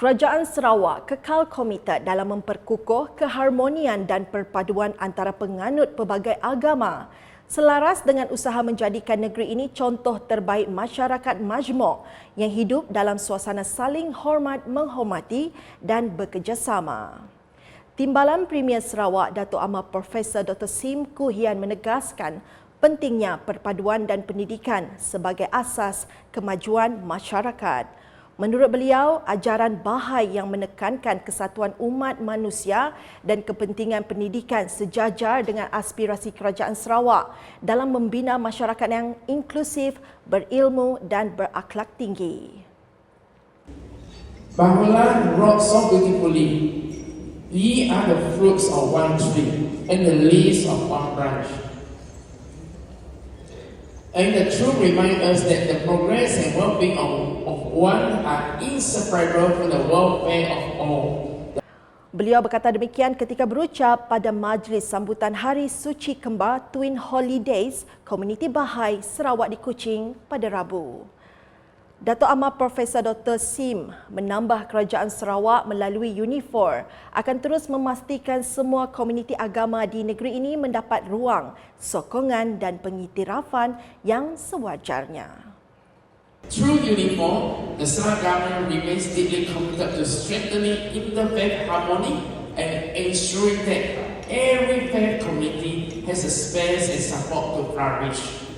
Kerajaan Sarawak kekal komited dalam memperkukuh keharmonian dan perpaduan antara penganut pelbagai agama selaras dengan usaha menjadikan negeri ini contoh terbaik masyarakat majmuk yang hidup dalam suasana saling hormat menghormati dan bekerjasama. Timbalan Premier Sarawak Datuk Amar Profesor Dr. Sim Kuhian menegaskan pentingnya perpaduan dan pendidikan sebagai asas kemajuan masyarakat. Menurut beliau, ajaran Bahai yang menekankan kesatuan umat manusia dan kepentingan pendidikan sejajar dengan aspirasi Kerajaan Sarawak dalam membina masyarakat yang inklusif, berilmu dan berakhlak tinggi. Bahula wrote so beautifully, We are the fruits of one tree and the leaves of one branch. And the truth reminds us that the progress and well-being of, of one are inseparable from the welfare of all. Beliau berkata demikian ketika berucap pada majlis sambutan Hari Suci Kembar Twin Holidays Komuniti Bahai Sarawak di Kuching pada Rabu. Datuk Amar Profesor Dr. Sim menambah kerajaan Sarawak melalui Unifor akan terus memastikan semua komuniti agama di negeri ini mendapat ruang, sokongan dan pengiktirafan yang sewajarnya. Through uniform, the Sarawak government remains deeply committed to strengthening interfaith harmony and ensuring that every faith community has a space and support to flourish.